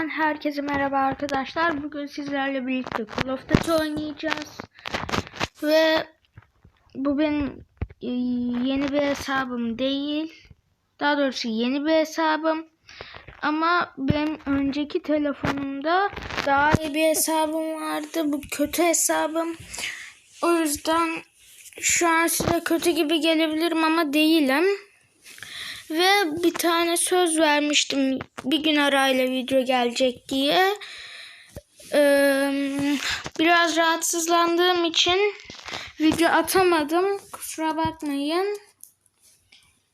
Kanalımdan herkese merhaba arkadaşlar. Bugün sizlerle birlikte Call of Duty oynayacağız. Ve bu benim e, yeni bir hesabım değil. Daha doğrusu yeni bir hesabım. Ama benim önceki telefonumda daha iyi bir hesabım vardı. Bu kötü hesabım. O yüzden şu an size kötü gibi gelebilirim ama değilim. Ve bir tane söz vermiştim bir gün arayla video gelecek diye. Ee, biraz rahatsızlandığım için video atamadım. Kusura bakmayın.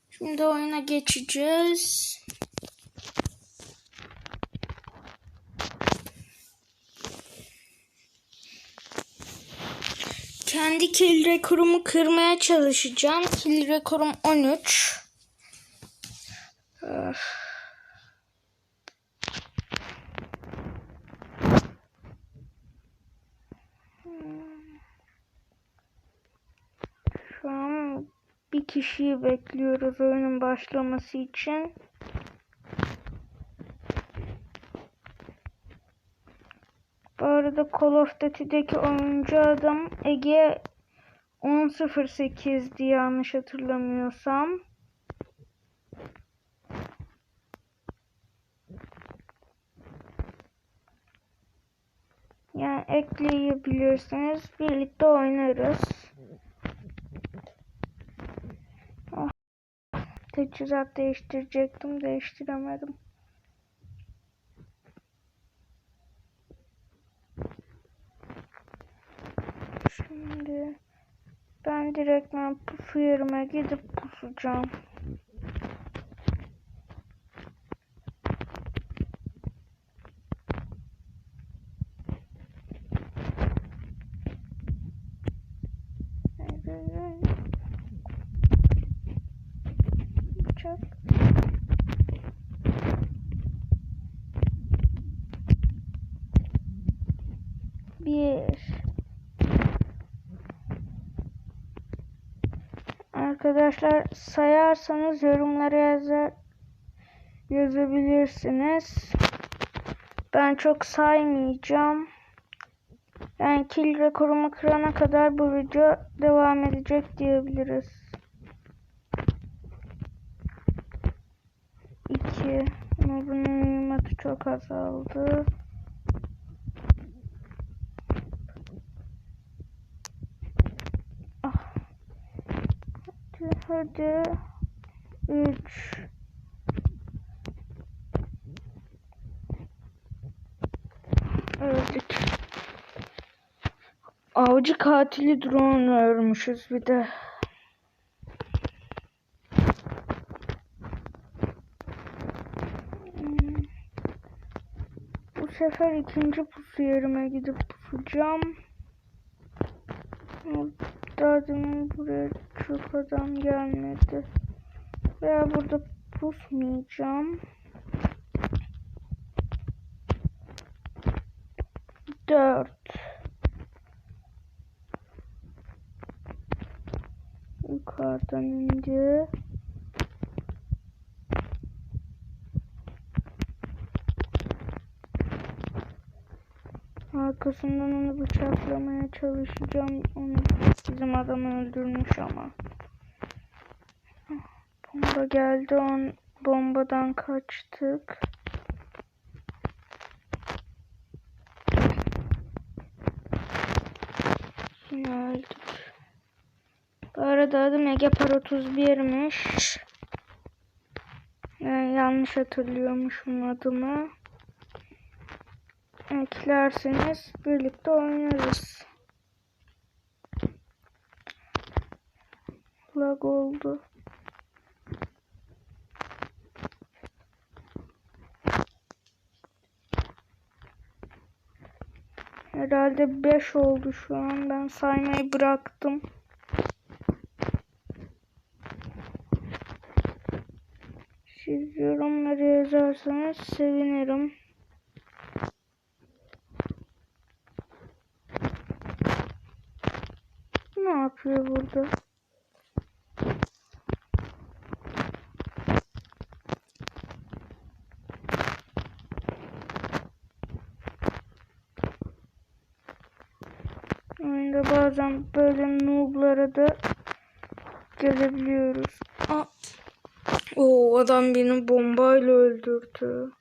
Şimdi oyuna geçeceğiz. Kendi kill rekorumu kırmaya çalışacağım. Kill rekorum 13. Şu an bir kişiyi bekliyoruz oyunun başlaması için. Bu arada Call of Duty'deki oyuncu adam Ege 10.08'di yanlış hatırlamıyorsam. Yani ekleyebilirsiniz. Birlikte oynarız. Oh. Teçhizat değiştirecektim. Değiştiremedim. Şimdi ben direktmen pusu yerime gidip pusacağım. Bir. Arkadaşlar sayarsanız yorumlara yazar yazabilirsiniz. Ben çok saymayacağım. Yani kill rekorumu kırana kadar bu video devam edecek diyebiliriz. 2 ama bunun mühimmatı çok azaldı. Ah. Hadi, hadi. 3 Öldük. Avcı katili drone örmüşüz bir de. Bu sefer ikinci pusu yerime gidip pusacağım. Demin buraya çok adam gelmedi. Veya burada pusmayacağım. Dört. Yukarıdan indi. Arkasından onu bıçaklamaya çalışacağım. Onu bizim adam öldürmüş ama. Bomba geldi. On bombadan kaçtık. Yine öldük. Bu arada adım Egepar 31'miş. Yani yanlış hatırlıyormuşum adımı. Eklerseniz birlikte oynarız. Lag oldu. Herhalde 5 oldu şu an. Ben saymayı bıraktım. Siz yorumları yazarsanız sevinirim. Ne yapıyor burada? oyunda bazen böyle nooblara da gelebiliyoruz. Aa. Oo, adam beni bombayla öldürdü.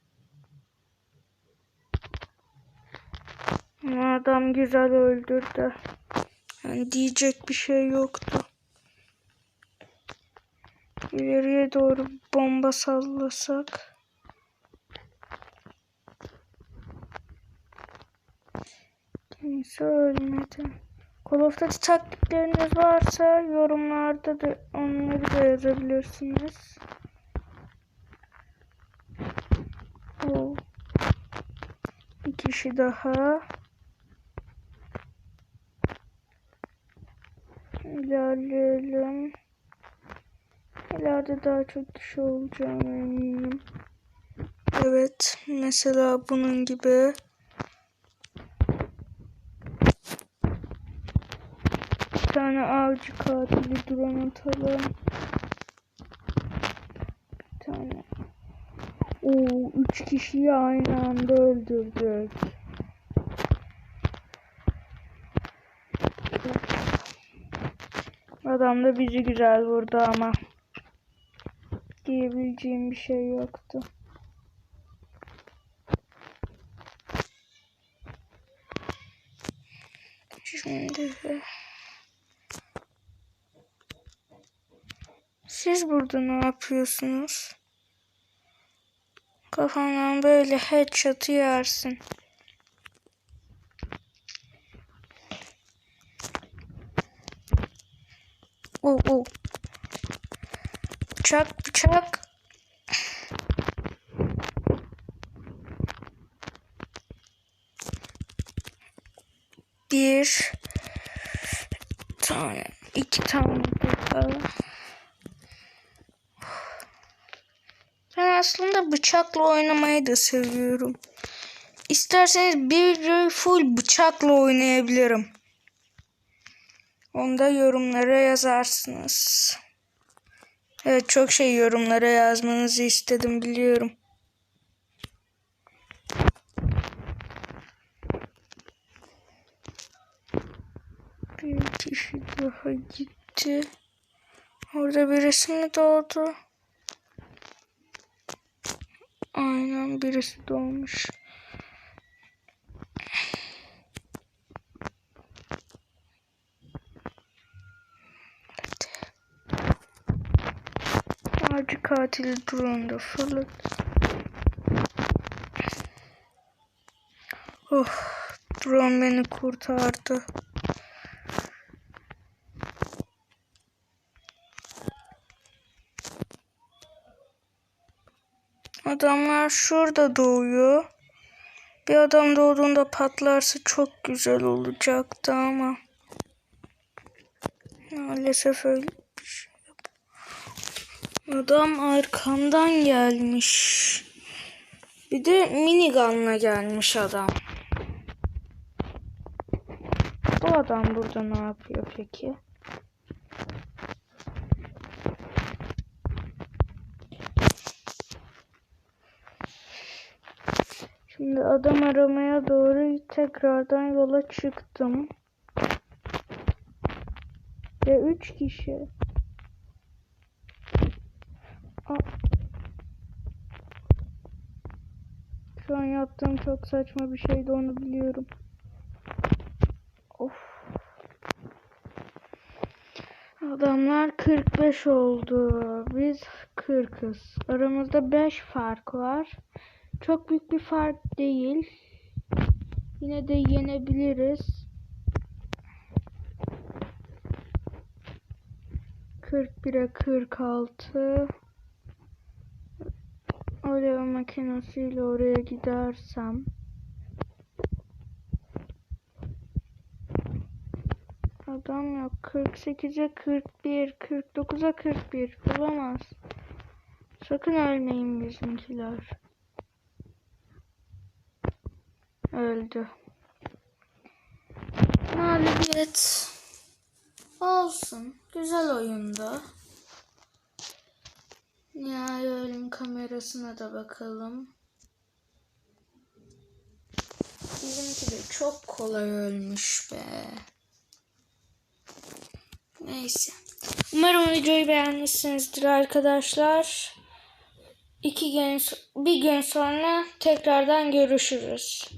Adam güzel öldürdü. Yani diyecek bir şey yoktu. İleriye doğru bomba sallasak. Kimse ölmedi. Call of varsa yorumlarda da onları da yazabilirsiniz. Oo. Bir kişi daha. İlerleyelim. İleride daha çok kişi olacağına eminim. Evet, mesela bunun gibi. Tane avcı katili duran atalım. Bir tane. Oo, üç kişiyi aynı anda öldürdük. Adam da bizi güzel vurdu ama. Diyebileceğim bir şey yoktu. Şimdi burada ne yapıyorsunuz? Kafandan böyle headshot yersin. Oo, oo. Bıçak bıçak. Bir tane, iki tane bakalım. Aslında bıçakla oynamayı da seviyorum. İsterseniz bir full bıçakla oynayabilirim. Onu da yorumlara yazarsınız. Evet çok şey yorumlara yazmanızı istedim biliyorum. Bir kişi daha gitti. Orada birisi mi doğdu? Aynen birisi doğmuş. Avcı katili drone'da fırlat. Oh, drone beni kurtardı. Adamlar şurada doğuyor. Bir adam doğduğunda patlarsa çok güzel olacaktı ama maalesef öyle bir şey yok. Adam arkamdan gelmiş. Bir de minigunla gelmiş adam. Bu adam burada ne yapıyor peki? Şimdi adam aramaya doğru tekrardan yola çıktım. Ve üç kişi. Aa. Şu an yaptığım çok saçma bir şeydi onu biliyorum. Of. Adamlar 45 oldu. Biz 40'ız. Aramızda 5 fark var. Çok büyük bir fark değil. Yine de yenebiliriz. 41'e 46. Alev makinesiyle oraya gidersem. Adam yok. 48'e 41, 49'a 41. Olamaz. Sakın ölmeyin bizimkiler. Öldü. Mağlubiyet. Olsun. Güzel oyunda. Nihai ölüm kamerasına da bakalım. Bizimki de çok kolay ölmüş be. Neyse. Umarım videoyu beğenmişsinizdir arkadaşlar. İki gün, bir gün sonra tekrardan görüşürüz.